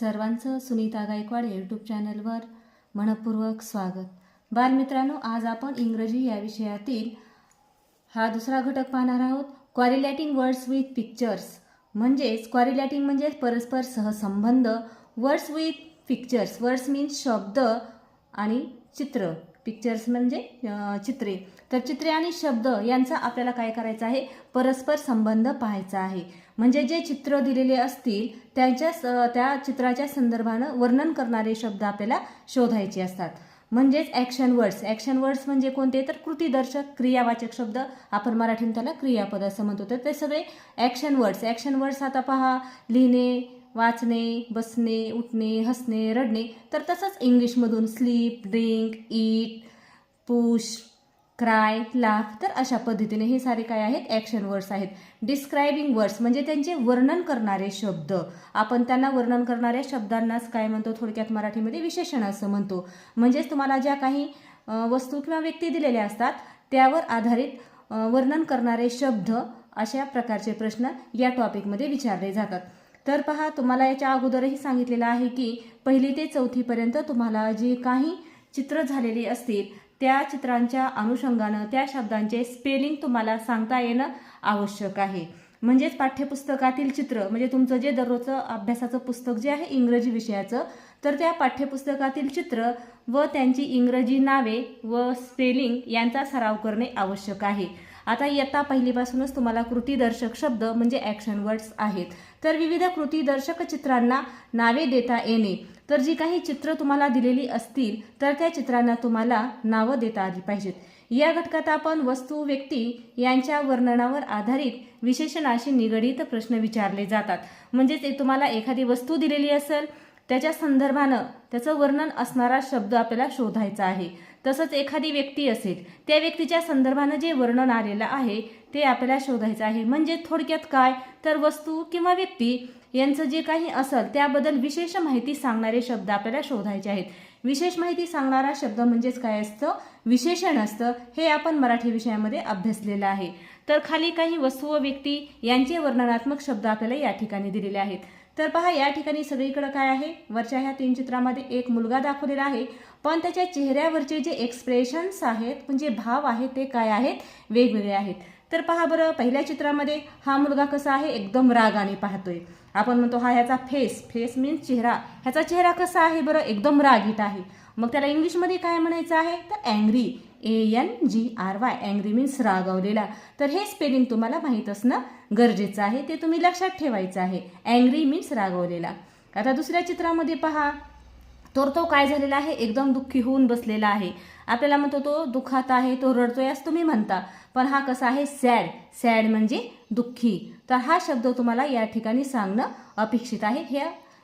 सर्वांचं सुनीता गायकवाड यूट्यूब चॅनलवर मनपूर्वक स्वागत. बालमित्रांनो आज आपण इंग्रजी या विषयातील हा दुसरा घटक पाहणार आहोत. क्वारिलॅटिंग वर्ड्स विथ पिक्चर्स म्हणजेच क्वारिलॅटिंग म्हणजे परस्पर सहसंबंध. Words with pictures words means शब्द आणि चित्र. पिक्चर्स म्हणजे चित्रे. तर चित्रे आणि शब्द यांचा आपल्याला काय करायचं आहे? परस्पर संबंध पाहायचा आहे. म्हणजे जे चित्र दिलेले असतील त्यांच्या त्या चित्राच्या संदर्भानं वर्णन करणारे शब्द आपल्याला शोधायचे असतात. म्हणजेच ॲक्शन वर्ड्स ॲक्शन वर्ड्स म्हणजे कोणते? तर कृतीदर्शक क्रियावाचक शब्द. आपण मराठीत त्याला क्रियापद असं म्हणतो. तर ते सगळे ॲक्शन वर्ड्स ॲक्शन वर्ड्स आता पहा. लिहिणे वाचणे बसणे उठणे हसणे रडणे. तर तसंच इंग्लिशमधून sleep drink eat push cry laugh. तर अशा पद्धतीने हे सारे काय आहेत? ॲक्शन वर्ड्स आहेत. डिस्क्रायबिंग वर्ड्स म्हणजे त्यांचे वर्णन करणारे शब्द. आपण त्यांना वर्णन करणाऱ्या शब्दांनाच काय म्हणतो? थोडक्यात मराठीमध्ये विशेषण असं म्हणतो. म्हणजेच तुम्हाला ज्या काही वस्तू किंवा व्यक्ती दिलेल्या असतात त्यावर आधारित वर्णन करणारे शब्द अशा प्रकारचे प्रश्न या टॉपिकमध्ये विचारले जातात. तर पहा तुम्हाला याच्या अगोदरही सांगितलेलं आहे की पहिली ते चौथीपर्यंत तुम्हाला जे काही चित्र झालेली असतील त्या चित्रांच्या अनुषंगानं त्या शब्दांचे स्पेलिंग तुम्हाला सांगता येणं आवश्यक आहे. म्हणजेच पाठ्यपुस्तकातील चित्र म्हणजे तुमचं जे दररोजचं अभ्यासाचं पुस्तक जे आहे इंग्रजी विषयाचं तर त्या पाठ्यपुस्तकातील चित्र व त्यांची इंग्रजी नावे व स्पेलिंग यांचा सराव करणे आवश्यक आहे. आता इयत्ता पहिलीपासूनच तुम्हाला कृतीदर्शक शब्द म्हणजे ॲक्शन वर्ड्स आहेत. तर विविध कृतीदर्शक चित्रांना नावे देता येणे. तर जी काही चित्र तुम्हाला दिलेली असतील तर त्या चित्रांना तुम्हाला नावं देता आली पाहिजेत. या घटकात आपण वस्तू व्यक्ती यांच्या वर्णनावर आधारित विशेषणाशी निगडीत प्रश्न विचारले जातात. म्हणजे ते तुम्हाला एखादी वस्तू दिलेली असेल त्याच्या संदर्भानं त्याचं वर्णन असणारा शब्द आपल्याला शोधायचा आहे. तसंच एखादी व्यक्ती असेल त्या व्यक्तीच्या संदर्भानं जे वर्णन आलेलं आहे ते आपल्याला शोधायचं आहे. म्हणजे थोडक्यात काय? तर वस्तू किंवा व्यक्ती यांचं जे काही असेल त्याबद्दल विशेष माहिती सांगणारे शब्द आपल्याला शोधायचे आहेत. विशेष माहिती सांगणारा शब्द म्हणजेच काय असतं? विशेषण असतं. हे आपण मराठी विषयामध्ये अभ्यासलेलं आहे. तर खाली काही वस्तू व व्यक्ती यांचे वर्णनात्मक शब्द आपल्याला या ठिकाणी दिलेले आहेत. तर पहा या ठिकाणी सगळीकडे काय आहे? वरच्या ह्या तीन चित्रामध्ये एक मुलगा दाखवलेला आहे. पण त्याच्या चेहऱ्यावरचे जे एक्सप्रेशन्स आहेत म्हणजे भाव आहेत ते काय आहेत? वेगवेगळे आहेत. तर पहा बरं पहिल्या चित्रामध्ये हा मुलगा कसा आहे? एकदम रागाने पाहतोय. आपण म्हणतो हा ह्याचा फेस फेस मीन्स चेहरा. ह्याचा चेहरा कसा आहे बरं? एकदम रागीट आहे. मग त्याला इंग्लिशमध्ये काय म्हणायचं आहे? तर angry A N G R Y angry means रागावलेला. तर हे स्पेलिंग तुम्हाला माहीत असणं गरजेचं आहे ते तुम्ही लक्षात ठेवायचं आहे. अँग्री मीन्स रागावलेला. आता दुसऱ्या चित्रामध्ये पहा. तर तो काय झालेला आहे? एकदम दुःखी होऊन बसलेला आहे. आपल्याला म्हणतो तो दुःखात आहे तो रडतोय असं तुम्ही म्हणता. पण हा कसा आहे? सॅड सॅड म्हणजे दुःखी. तर हा शब्द तुम्हाला या ठिकाणी सांगणं अपेक्षित आहे. हे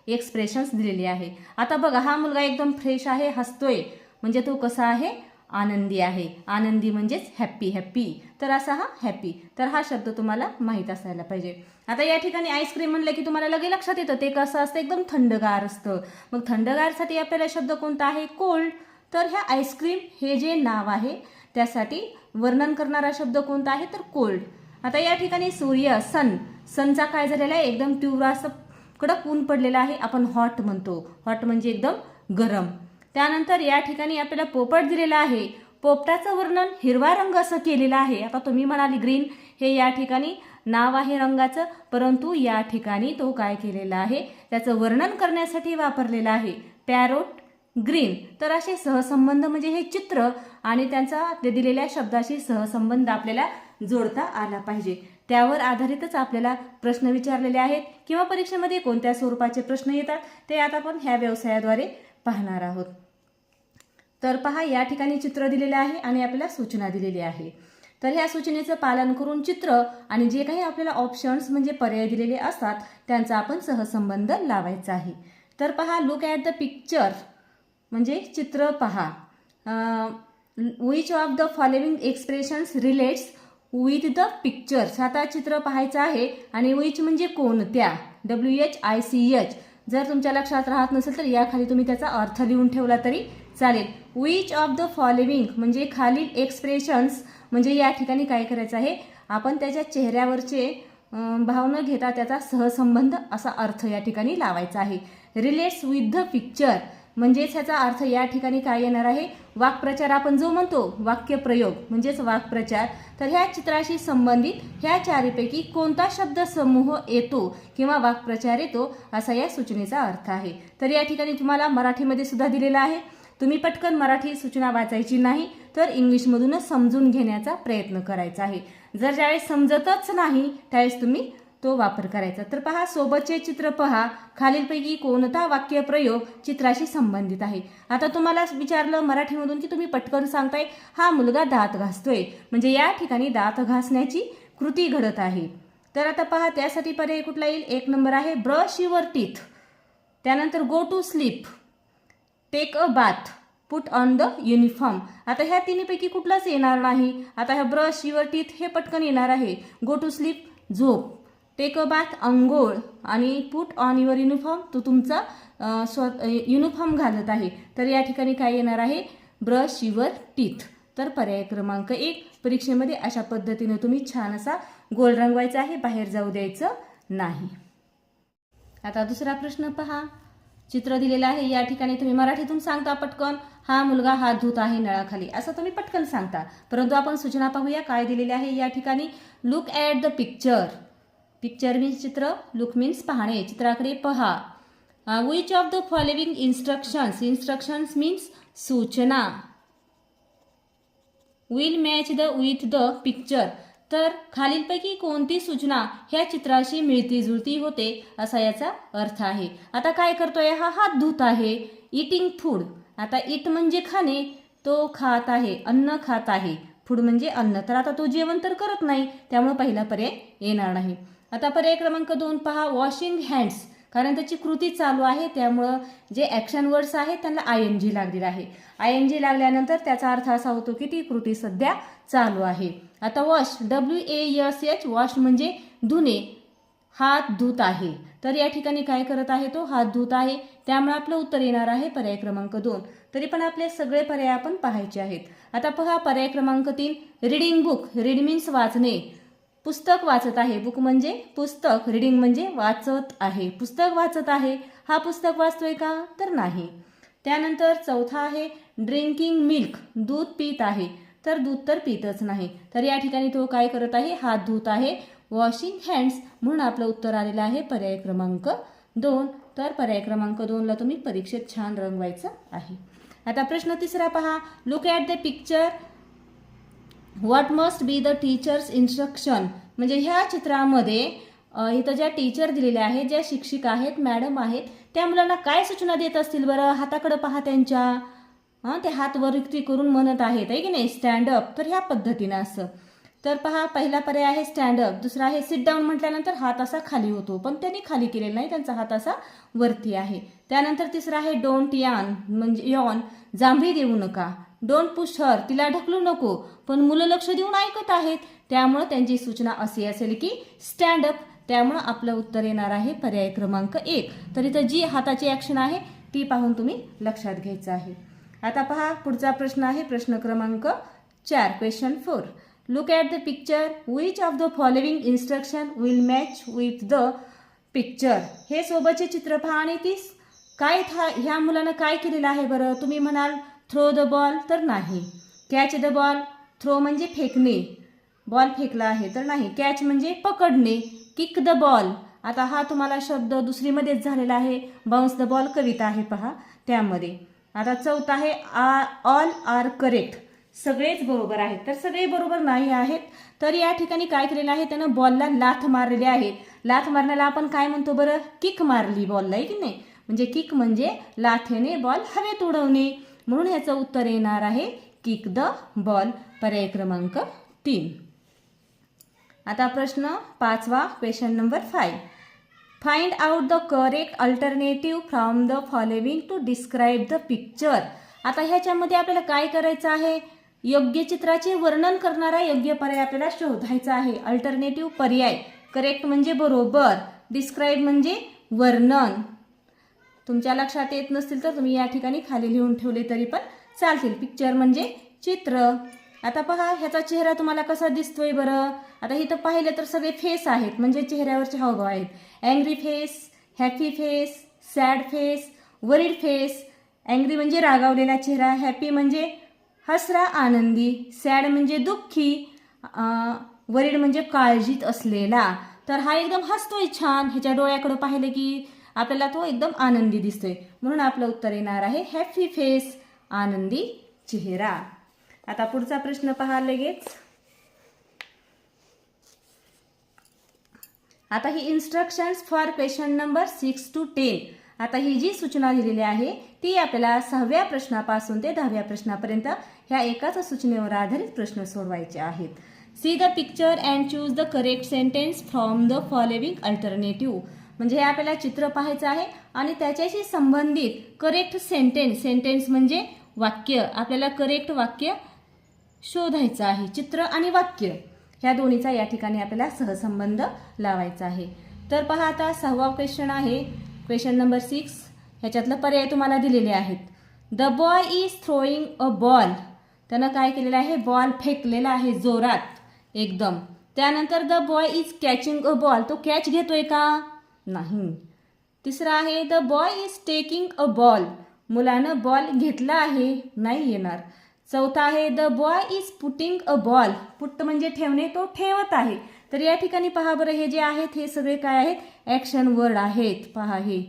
एक्सप्रेशन्स दिलेले आहे. आता बघा हा मुलगा एकदम फ्रेश आहे हसतोय. म्हणजे तो कसा आहे? आनंदी आहे. आनंदी म्हणजेच हॅप्पी हॅप्पी तर असा हा हॅप्पी तर हा शब्द तुम्हाला माहीत असायला पाहिजे. आता या ठिकाणी आईस्क्रीम म्हणलं की तुम्हाला लगे लक्षात येतं. ते कसं असतं? एकदम थंडगार असतं. मग थंडगारसाठी आपल्याला शब्द कोणता आहे? कोल्ड तर ह्या आईस्क्रीम हे जे नाव आहे त्यासाठी वर्णन करणारा शब्द कोणता आहे? तर कोल्ड आता या ठिकाणी सूर्य सन सनचा काय झालेला आहे? एकदम तीव्र असं कडक ऊन पडलेलं आहे आपण हॉट म्हणतो. हॉट म्हणजे एकदम गरम. त्यानंतर या ठिकाणी आपल्याला पोपट दिलेला आहे. पोपटाचं वर्णन हिरवा रंग असं केलेलं आहे. आता तुम्ही म्हणाली ग्रीन हे या ठिकाणी नाव आहे रंगाचं परंतु या ठिकाणी तो काय केलेला आहे? त्याचं वर्णन करण्यासाठी वापरलेलं आहे. पॅरोट ग्रीन तर असे सहसंबंध म्हणजे हे चित्र आणि त्यांचा ते दिलेल्या शब्दाशी सहसंबंध आपल्याला जोडता आला पाहिजे. त्यावर आधारितच आपल्याला प्रश्न विचारलेले आहेत किंवा परीक्षेमध्ये कोणत्या स्वरूपाचे प्रश्न येतात ते आता आपण ह्या व्यवसायाद्वारे पाहणार आहोत. तर पहा या ठिकाणी चित्र दिलेले आहे आणि आपल्याला सूचना दिलेली आहे. तर ह्या सूचनेचं पालन करून चित्र आणि जे काही आपल्याला ऑप्शन्स म्हणजे पर्याय दिलेले असतात त्यांचा आपण सहसंबंध लावायचा आहे. तर पहा लुक ॲट द पिक्चर म्हणजे चित्र पहा. Which of the following expressions relates with the pictures आता चित्र पाहायचं आहे. आणि विच म्हणजे कोणत्या? W H I C H जर तुमच्या लक्षात राहत नसेल तर याखाली तुम्ही त्याचा अर्थ लिहून ठेवला तरी चालेल. विच ऑफ द फॉलोविंग म्हणजे खालील एक्सप्रेशन्स म्हणजे या ठिकाणी काय करायचं आहे? आपण त्याच्या चेहऱ्यावरचे भाव न घेता त्याचा सहसंबंध असा अर्थ या ठिकाणी लावायचा आहे. रिलेट्स विथ द पिक्चर म्हणजेच ह्याचा अर्थ या ठिकाणी काय येणार आहे? वाक्प्रचार. आपण जो म्हणतो वाक्यप्रयोग म्हणजेच वाक्प्रचार. तर ह्या चित्राशी संबंधित ह्या चारीपैकी कोणता शब्द समूह येतो किंवा वाक्प्रचार येतो असा या सूचनेचा अर्थ आहे. तर या ठिकाणी तुम्हाला मराठीमध्ये सुद्धा दिलेला आहे. तुम्ही पटकन मराठी सूचना वाचायची नाही तर इंग्लिशमधूनच समजून घेण्याचा प्रयत्न करायचा आहे. जर ज्यावेळेस समजतच नाही त्यावेळेस तुम्ही तो वापर करायचा. तर पहा सोबतचे चित्र पहा. खालीलपैकी कोणता वाक्यप्रयोग चित्राशी संबंधित आहे? आता तुम्हाला विचारलं मराठीमधून की तुम्ही पटकन सांगताय हा मुलगा दात घासतोय. म्हणजे या ठिकाणी दात घासण्याची कृती घडत आहे. तर आता पहा त्यासाठी पर्याय कुठला येईल? एक नंबर आहे ब्रश युअर टीथ. त्यानंतर go to sleep take a bath put on the uniform आता ह्या तिन्हीपैकी कुठलाच येणार नाही. आता ह्या ब्रश युअर टीथ हे पटकन येणार आहे. गो टू स्लीप झोप. टेक अ बाथ अंघोळ आणि पुट ऑन युअर युनिफॉर्म तो तुमचा स्व युनिफॉर्म घालत आहे. तर या ठिकाणी काय येणार आहे? ब्रश युअर टीथ तर पर्याय क्रमांक एक परीक्षेमध्ये अशा पद्धतीने तुम्ही छान असा गोल रंगवायचा आहे बाहेर जाऊ द्यायचं नाही. आता दुसरा प्रश्न पहा. चित्र दिलेलं आहे या ठिकाणी तुम्ही मराठीतून सांगता पटकन हा मुलगा हात धुत आहे नळाखाली. असं तुम्ही पटकन सांगता. परंतु आपण सूचना पाहूया काय दिलेले आहे या ठिकाणी? Look at the picture picture means चित्र लुक मीन्स पाहणे चित्राकडे पहा which of the following instructions instructions means सूचना will match the with the picture तर खालीलपैकी कोणती सूचना ह्या चित्राशी मिळती जुळती होते असा याचा अर्थ आहे. आता काय करतोय? हा हात धुत आहे. इटिंग फूड आता इट म्हणजे खाणे तो खात आहे अन्न खात आहे. फूड म्हणजे अन्न. तर आता तो जेवण तर करत नाही त्यामुळे पहिला पर्याय येणार नाही. आता पर्याय क्रमांक दोन पहा वॉशिंग हँड्स कारण त्याची कृती चालू आहे त्यामुळं जे ॲक्शन वर्ड्स आहेत त्यांना आय एन जी लागलेलं आहे. आय एन जी लागल्यानंतर त्याचा अर्थ असा होतो की ती कृती सध्या चालू आहे. आता wash W A S H wash म्हणजे धुणे हात धुत आहे. तर या ठिकाणी काय करत आहे तो? हात धुत आहे. त्यामुळे आपलं उत्तर येणार आहे पर्याय क्रमांक दोन. तरी पण आपले सगळे पर्याय आपण पाहायचे आहेत. आता पहा पर्याय क्रमांक तीन रीडिंग बुक रीड मीन्स वाचणे. पुस्तक वाचत आहे. बुक म्हणजे पुस्तक रीडिंग म्हणजे वाचत आहे. पुस्तक वाचत आहे. हा पुस्तक वाचतोय का? तर नाही. त्यानंतर चौथा आहे ड्रिंकिंग मिल्क दूध पित आहे. तर दूध तर पितच नाही. तर या ठिकाणी तो काय करत आहे? हात धुत आहे. वॉशिंग हँड्स म्हणून आपलं उत्तर आलेलं आहे पर्याय क्रमांक दोन. तर पर्याय क्रमांक दोनला तुम्ही परीक्षेत छान रंगवायचं आहे. आता प्रश्न तिसरा पहा. Look at the picture what must be the teacher's instruction म्हणजे ह्या चित्रामध्ये इथं ज्या टीचर दिलेल्या आहेत ज्या शिक्षिका आहेत मॅडम आहेत त्या मुलांना काय सूचना देत असतील बरं? हाताकडं पहा त्यांच्या. हां ते हात वरती करून म्हणत आहेत आहे की नाही? स्टँडअप तर ह्या पद्धतीनं असं. तर पहा पहिला पर्याय आहे स्टँडअप दुसरा आहे सिट डाऊन म्हटल्यानंतर हात असा खाली होतो. पण त्यांनी खाली केलेला नाही त्यांचा हात असा वरती आहे. त्यानंतर तिसरा आहे डोंट यान म्हणजे यॉन जांभळी देऊ नका. डोंट पुश हर तिला ढकलू नको पण मुलं लक्ष देऊन ऐकत आहेत. त्यामुळं त्यांची सूचना अशी असेल की स्टँडअप त्यामुळं आपलं उत्तर येणार आहे पर्याय क्रमांक एक. तर इथं जी हाताची ॲक्शन आहे ती पाहून तुम्ही लक्षात घ्यायचं आहे. आता पहा पुढचा प्रश्न आहे प्रश्न क्रमांक चार question four look at the picture which of the following instruction will match with the picture हे सोबतचे चित्र पहा आणि ती काय था ह्या मुलानं काय केलेलं आहे बरं? तुम्ही म्हणाल थ्रो द बॉल तर नाही. कॅच द बॉल थ्रो म्हणजे फेकणे. बॉल फेकला आहे तर नाही. कॅच म्हणजे पकडणे किक द बॉल. आता हा तुम्हाला शब्द दुसरीमध्येच झालेला आहे. बाउन्स द बॉल कविता आहे पहा त्यामध्ये. आता चौथा आहे आ ऑल आर करेक्ट. सगळेच बरोबर आहेत. तर सगळे बरोबर नाही आहेत तर या ठिकाणी काय केलेलं आहे? त्यानं बॉलला लाथ मारलेली आहे. लाथ मारण्याला आपण काय म्हणतो बरं? किक मारली बॉलला आहे की नाही? म्हणजे किक म्हणजे लाथेने बॉल हवेत उडवणे. म्हणून ह्याचं उत्तर येणार आहे किक द बॉल पर्याय क्रमांक तीन. आता प्रश्न पाचवा question number five find out the correct alternative from the following to describe the picture आता ह्याच्यामध्ये आपल्याला काय करायचं आहे? योग्य चित्राचे वर्णन करणारा योग्य पर्याय आपल्याला शोधायचा आहे. अल्टरनेटिव्ह पर्याय. करेक्ट म्हणजे बरोबर. डिस्क्राईब म्हणजे वर्णन. तुमच्या लक्षात येत नसतील तर तुम्ही या ठिकाणी खाली लिहून ठेवले तरी पण चालतील. पिक्चर म्हणजे चित्र. आता पहा ह्याचा चेहरा तुम्हाला कसा दिसतोय बरं? आता इथं पाहिलं तर सगळे फेस आहेत म्हणजे चेहऱ्यावरचे हावभाव आहेत. Angry face happy face sad face worried face angry म्हणजे रागावलेला चेहरा हॅपी म्हणजे हसरा आनंदी. सॅड म्हणजे दुःखी. वरीड म्हणजे काळजीत असलेला. तर हा एकदम हसतोय छान. ह्याच्या डोळ्याकडं पाहिलं की आपल्याला तो एकदम आनंदी दिसतोय. म्हणून आपलं उत्तर येणार आहे हॅपी फेस आनंदी चेहरा. आता पुढचा प्रश्न पहा लगेच. आता ही instructions for question number six to ten आता ही जी सूचना दिलेली आहे ती आपल्याला सहाव्या प्रश्नापासून ते दहाव्या प्रश्नापर्यंत ह्या एकाच सूचनेवर आधारित प्रश्न सोडवायचे आहेत. See the picture and choose the correct sentence from the following alternative म्हणजे हे आपल्याला चित्र पाहायचं आहे आणि त्याच्याशी संबंधित करेक्ट सेंटेन्स सेंटेन्स म्हणजे वाक्य आपल्याला करेक्ट वाक्य शोधायचं आहे चित्र आणि वाक्य. ह्या दोन्हीचा या ठिकाणी आपल्याला सहसंबंध लावायचा आहे. तर पहा आता सहावा क्वेश्चन आहे. क्वेश्चन नंबर सिक्स ह्याच्यातलं पर्याय तुम्हाला दिलेले आहेत. The boy is throwing a ball त्यानं काय केलेलं आहे? बॉल फेकलेला आहे जोरात एकदम. त्यानंतर the boy is catching a ball तो कॅच घेतोय का? नाही. तिसरा आहे the boy is taking a ball मुलानं बॉल घेतला आहे नाही येणार. चौथा आहे the boy is putting a ball put म्हणजे ठेवणे तो ठेवत आहे. तर या ठिकाणी पहा बरं हे जे आहेत हे सगळे काय आहेत? ॲक्शन वर्ड आहेत. पहा हे.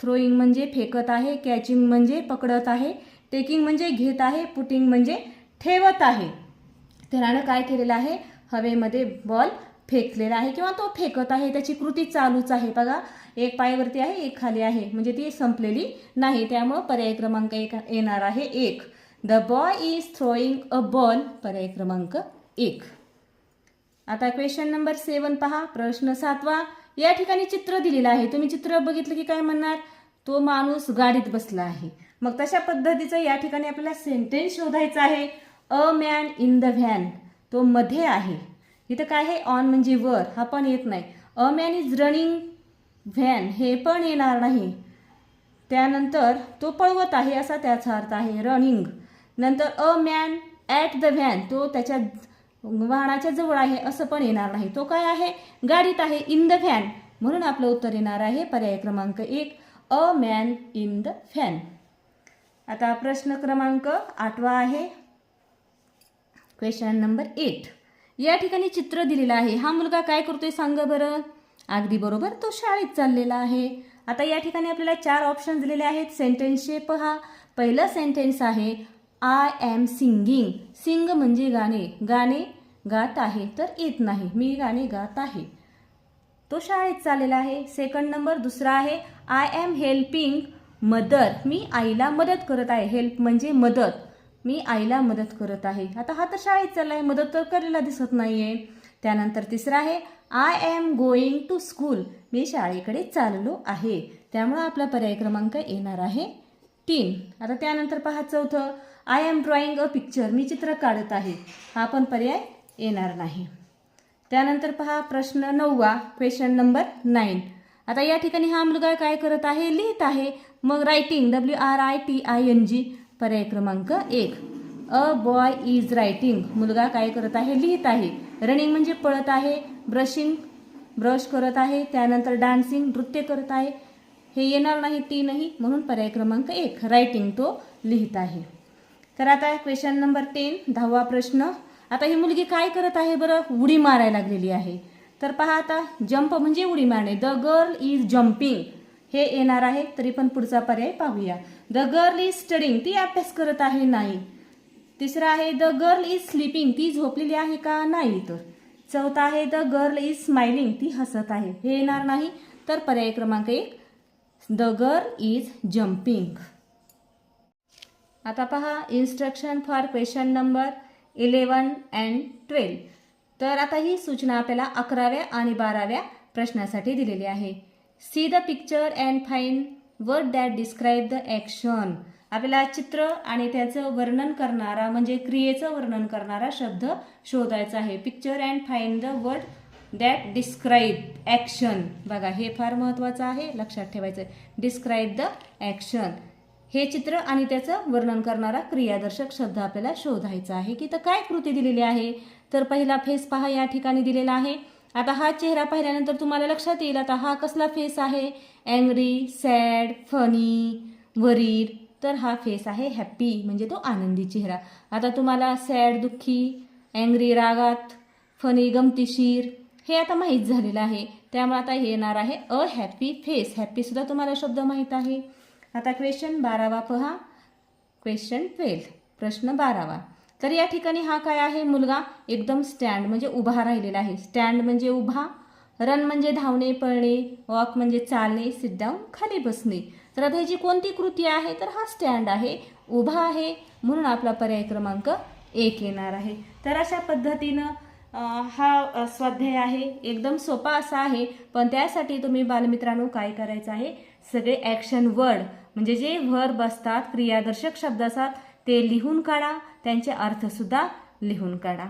थ्रोईंग म्हणजे फेकत आहे कॅचिंग म्हणजे पकडत आहे टेकिंग म्हणजे घेत आहे पुटिंग म्हणजे ठेवत आहे. त्यानं काय केलेलं आहे? हवेमध्ये बॉल फेकलेला आहे किंवा तो फेकत आहे त्याची कृती चालूच आहे. बघा एक पायावरती आहे एक खाली आहे. म्हणजे ती संपलेली नाही. त्यामुळं पर्याय क्रमांक एक येणार आहे एक. The boy is throwing a ball पर्याय क्रमांक एक. आता क्वेश्चन नंबर सेवन पहा. प्रश्न सातवा. या ठिकाणी चित्र दिलेलं आहे. तुम्ही चित्र बघितलं की काय म्हणणार? तो माणूस गाडीत बसला आहे. मग तशा पद्धतीचं या ठिकाणी आपल्याला सेंटेन्स शोधायचं आहे. A man in the van तो मध्ये आहे. इथं काय आहे? ऑन म्हणजे वर. हा पण येत नाही. A man is running van हे पण येणार नाही. त्यानंतर तो पळवत आहे असा त्याचा अर्थ आहे. रनिंग नंतर a man at the van तो त्याच्या वाहनाच्या जवळ आहे असं पण येणार नाही. तो काय आहे? गाडीत आहे इन द व्हॅन म्हणून आपलं उत्तर येणार आहे पर्याय क्रमांक एक. A man in the fan आता प्रश्न क्रमांक आठवा आहे. क्वेश्चन नंबर एट या ठिकाणी चित्र दिलेलं आहे. हा मुलगा काय करतोय सांगा बरं? अगदी बरोबर तो शाळेत चाललेला आहे. आता या ठिकाणी आपल्याला चार ऑप्शन दिलेले आहेत. सेंटेन्सचे पहा. पहिलं सेंटेन्स आहे आय ॲम सिंगिंग सिंग म्हणजे गाणे. गाणे गात आहे तर येत नाही. मी गाणे गात आहे. तो शाळेत चाललेला आहे. सेकंड नंबर दुसरा आहे आय ॲम हेल्पिंग मदर मी आईला मदत करत आहे. हेल्प म्हणजे मदत. मी आईला मदत करत आहे. आता हा तर शाळेत चालला आहे मदत तर करायला दिसत नाही आहे त्यानंतर तिसरा आहे I am going to school मी शाळेकडे चाललो आहे. त्यामुळं आपला पर्याय क्रमांक येणार आहे तीन. आता त्यानंतर पहा चौथं. I am drawing a picture मी चित्र काढत आहे. हा पण पर्याय येणार नाही. त्यानंतर पहा प्रश्न नववा क्वेश्चन नंबर नाईन आता या ठिकाणी हा मुलगा काय करत आहे? लिहित आहे. मग writing W R I T I N G पर्याय क्रमांक एक. अ बॉय इज रायटिंग मुलगा काय करत आहे? लिहित आहे. रनिंग म्हणजे पळत आहे ब्रशिंग ब्रश करत आहे त्यानंतर डान्सिंग नृत्य करत आहे. हे येणार नाही तीनही म्हणून पर्याय क्रमांक एक. रायटिंग तो लिहित आहे. तर आता क्वेश्चन नंबर टेन दहावा प्रश्न. आता ही मुलगी काय करत आहे बरं? उडी मारायला लागलेली आहे. तर पहा आता जम्प म्हणजे उडी मारणे. द गर्ल इज जम्पिंग हे येणार आहे तरी पण पुढचा पर्याय पाहूया. द गर्ल इज स्टडिंग ती अभ्यास करत आहे नाही. तिसरा आहे द गर्ल इज स्लीपिंग ती झोपलेली आहे का नाही तर. चौथा आहे द गर्ल इज स्माइलिंग ती हसत आहे. हे येणार नाही तर पर्याय क्रमांक एक द गर्ल इज जम्पिंग आता पहा instruction for question number eleven and twelve तर आता ही सूचना आपल्याला अकराव्या आणि बाराव्या प्रश्नासाठी दिलेली आहे. See the picture and find word that describe the action आपल्याला चित्र आणि त्याचं वर्णन करणारा म्हणजे क्रियेचं वर्णन करणारा शब्द शोधायचा आहे. Picture and find the word that describe action बघा हे फार महत्त्वाचं आहे. लक्षात ठेवायचं डिस्क्राईब द ॲक्शन हे चित्र आणि त्याचं वर्णन करणारा क्रियादर्शक शब्द आपल्याला शोधायचा आहे. की तर काय कृती दिलेली आहे? तर पहिला फेस पहा या ठिकाणी दिलेला आहे. आता हा चेहरा पाहिल्यानंतर तुम्हाला लक्षात येईल आता हा कसला फेस आहे? अँग्री सॅड फनी वरीड तर हा फेस आहे हॅप्पी म्हणजे तो आनंदी चेहरा. आता तुम्हाला सॅड दुःखी अँग्री रागात फनी गमतीशीर हे आता माहीत झालेलं आहे. त्यामुळे आता येणार आहे अ हॅप्पी फेस हॅप्पीसुद्धा तुम्हाला शब्द माहीत आहे. आता क्वेश्चन बारावा पहा. क्वेश्चन ट्वेल्थ प्रश्न बारावा. तर या ठिकाणी हा काय आहे मुलगा? एकदम स्टँड म्हणजे उभा राहिलेला आहे. स्टँड म्हणजे उभा रन म्हणजे धावणे पळणे वॉक म्हणजे चालणे सिट डाऊन खाली बसणे. तर आता ह्याची कोणती कृती आहे तर हा स्टँड आहे. उभा आहे म्हणून आपला पर्याय क्रमांक एक येणार आहे. तर अशा पद्धतीनं हा स्वाध्याय आहे. एकदम सोपा असा आहे. पण त्यासाठी तुम्ही बालमित्रांनो काय करायचं आहे? सगळे ॲक्शन वर्ड म्हणजे जे वर बसतात क्रियादर्शक शब्द असतात ते लिहून काढा. त्यांचे अर्थसुद्धा लिहून काढा.